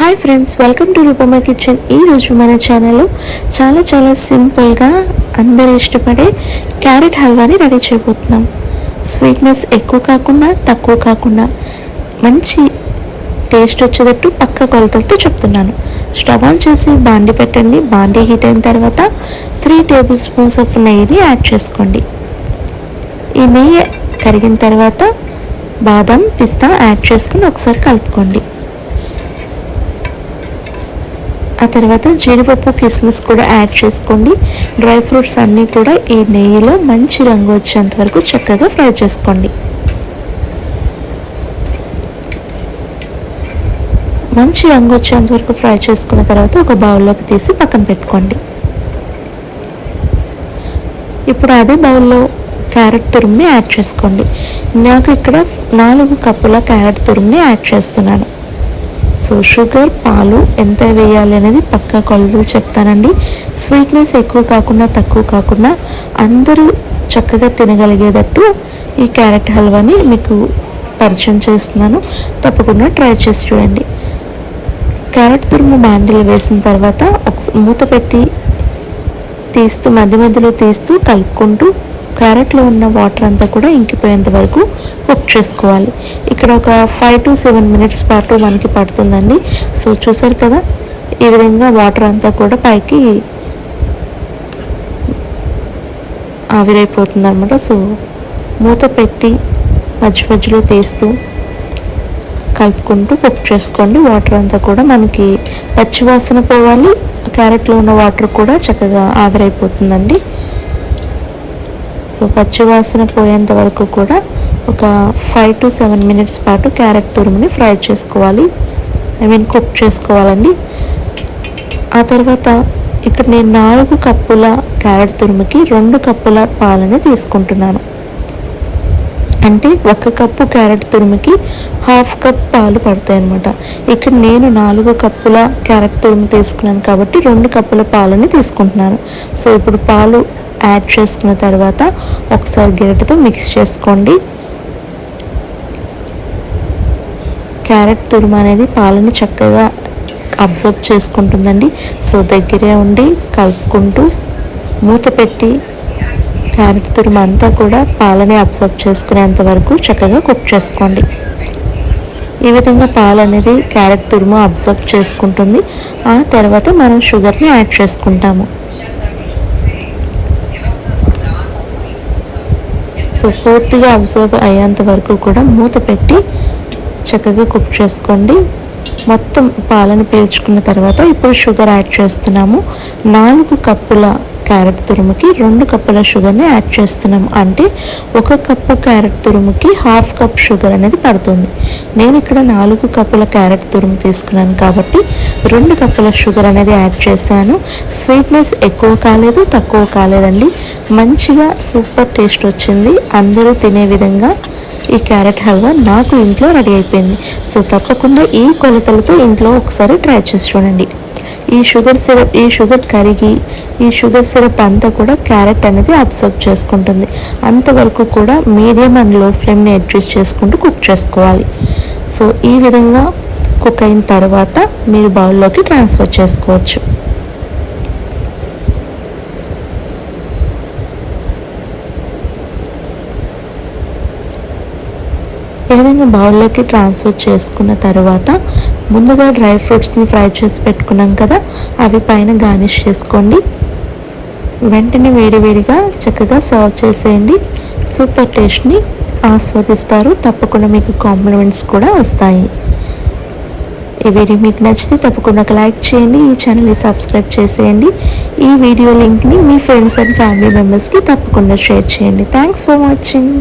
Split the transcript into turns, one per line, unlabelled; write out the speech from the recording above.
Hi friends welcome to Rupama kitchen ఈరోజు మన ఛానల్లో చాలా చాలా సింపుల్గా అందరూ ఇష్టపడే క్యారెట్ హల్వాని రెడీ చేయబోతున్నాం. స్వీట్నెస్ ఎక్కువ కాకుండా తక్కువ కాకుండా మంచి టేస్ట్ వచ్చేటట్టు పక్క కొలతలతో చెప్తున్నాను. స్టవ్ ఆన్ చేసి బాండి పెట్టండి. బాండి హీట్ అయిన తర్వాత త్రీ టేబుల్ స్పూన్స్ ఆఫ్ నెయ్యిని యాడ్ చేసుకోండి. ఈ నెయ్యి కరిగిన తర్వాత బాదం పిస్తా యాడ్ చేసుకుని ఒకసారి కలుపుకోండి. ఆ తర్వాత జీడిపప్పు కిస్మిస్ కూడా యాడ్ చేసుకోండి. డ్రై ఫ్రూట్స్ అన్నీ కూడా ఈ నెయ్యిలో మంచి రంగు వచ్చేంత వరకు చక్కగా ఫ్రై చేసుకోండి. మంచి రంగు వచ్చేంత వరకు ఫ్రై చేసుకున్న తర్వాత ఒక బౌల్లోకి తీసి పక్కన పెట్టుకోండి. ఇప్పుడు అదే బౌల్లో క్యారెట్ తురుముని యాడ్ చేసుకోండి. నాకు ఇక్కడ నాలుగు కప్పుల క్యారెట్ తురుముని యాడ్ చేస్తున్నాను. సో షుగర్ పాలు ఎంత వేయాలి అనేది పక్కా కొలతలు చెప్తానండి. స్వీట్నెస్ ఎక్కువ కాకుండా తక్కువ కాకుండా అందరూ చక్కగా తినగలిగేటట్టు ఈ క్యారెట్ హల్వాని మీకు పరిచయం చేస్తున్నాను. తప్పకుండా ట్రై చేసి చూడండి. క్యారెట్ తురుము బాండిలు వేసిన తర్వాత ఒక మూత పెట్టి తీస్తూ మధ్య మధ్యలో తీస్తూ కలుపుకుంటూ క్యారెట్లో ఉన్న వాటర్ అంతా కూడా ఇంకిపోయేంత వరకు కుక్ చేసుకోవాలి. ఇక్కడ ఒక ఫైవ్ టు సెవెన్ మినిట్స్ పాటు మనకి పడుతుందండి. సో చూసారు కదా ఈ విధంగా వాటర్ అంతా కూడా పైకి ఆవిరైపోతుంది అనమాట సో మూత పెట్టి మధ్య మధ్యలో తీస్తూ కలుపుకుంటూ కుక్ చేసుకోండి. వాటర్ అంతా కూడా మనకి పచ్చివాసన పోవాలి. క్యారెట్లో ఉన్న వాటర్ కూడా చక్కగా ఆవిరైపోతుందండి. సో పచ్చివాసన పోయేంత వరకు కూడా ఒక ఫైవ్ టు సెవెన్ మినిట్స్ పాటు క్యారెట్ తురుముని ఫ్రై చేసుకోవాలి. ఐ మీన్ కుక్ చేసుకోవాలండి. ఆ తర్వాత ఇక్కడ నేను నాలుగు కప్పుల క్యారెట్ తురుముకి రెండు కప్పుల పాలని తీసుకుంటున్నాను. అంటే ఒక కప్పు క్యారెట్ తురుముకి హాఫ్ కప్ పాలు పడతాయి అన్నమాట ఇక్కడ నేను నాలుగు కప్పుల క్యారెట్ తురుము తీసుకున్నాను కాబట్టి రెండు కప్పుల పాలని తీసుకుంటున్నాను. సో ఇప్పుడు పాలు యాడ్ చేసుకున్న తర్వాత ఒకసారి గిరటతో మిక్స్ చేసుకోండి. క్యారెట్ తురుము అనేది పాలని చక్కగా అబ్జర్వ్ చేసుకుంటుందండి. సో దగ్గరే ఉండి కలుపుకుంటూ మూత పెట్టి క్యారెట్ తురుము అంతా కూడా పాలని అబ్జర్వ్ చేసుకునేంత వరకు చక్కగా కుక్ చేసుకోండి. ఈ విధంగా పాలు అనేది క్యారెట్ తురుము అబ్జర్వ్ చేసుకుంటుంది. ఆ తర్వాత మనం షుగర్ని యాడ్ చేసుకుంటాము. సో పూర్తిగా అబ్జర్వ్ అయ్యేంత వరకు కూడా మూత పెట్టి చక్కగా కుక్ చేసుకోండి. మొత్తం పాలను పీల్చుకున్న తర్వాత ఇప్పుడు షుగర్ యాడ్ చేస్తున్నాము. నాలుగు కప్పుల క్యారెట్ తురుముకి రెండు కప్పుల షుగర్ని యాడ్ చేస్తున్నాం. అంటే ఒక కప్పు క్యారెట్ తురుముకి హాఫ్ కప్ షుగర్ అనేది పడుతుంది. నేను ఇక్కడ నాలుగు కప్పుల క్యారెట్ తురుము తీసుకున్నాను కాబట్టి రెండు కప్పుల షుగర్ అనేది యాడ్ చేశాను. స్వీట్నెస్ ఎక్కువ కాలేదు తక్కువ కాలేదండి. మంచిగా సూపర్ టేస్ట్ వచ్చింది. అందరూ తినే విధంగా ఈ క్యారెట్ హల్వా నాకు ఇంట్లో రెడీ అయిపోయింది. సో తప్పకుండా ఈ కొలతలతో ఇంట్లో ఒకసారి ట్రై చేసి చూడండి. ఈ షుగర్ సిరప్ ఈ షుగర్ కరిగి ఈ షుగర్ సిరప్ అంతా కూడా క్యారెట్ అనేది అబ్జర్వ్ చేసుకుంటుంది. అంతవరకు కూడా మీడియం అండ్లో ఫ్లేమ్ని అడ్జస్ట్ చేసుకుంటూ కుక్ చేసుకోవాలి. సో ఈ విధంగా కుక్ అయిన తర్వాత మీరు బౌల్లోకి ట్రాన్స్ఫర్ చేసుకోవచ్చు ఈ విధంగా బౌల్లోకి ట్రాన్స్ఫర్ చేసుకున్న తర్వాత ముందుగా డ్రై ఫ్రూట్స్ని ఫ్రై చేసి పెట్టుకున్నాం కదా అవి పైన గార్నిష్ చేసుకోండి. వెంటనే వేడివేడిగా చక్కగా సర్వ్ చేసేయండి. సూపర్ టేస్ట్ని ఆస్వాదిస్తారు. తప్పకుండా మీకు కాంప్లిమెంట్స్ కూడా వస్తాయి. ఈ వీడియో మీకు నచ్చితే తప్పకుండా ఒక లైక్ చేయండి ఈ ఛానల్ని సబ్స్క్రైబ్ చేసేయండి. ఈ వీడియో లింక్ని మీ ఫ్రెండ్స్ అండ్ ఫ్యామిలీ మెంబర్స్కి తప్పకుండా షేర్ చేయండి. Thanks for watching.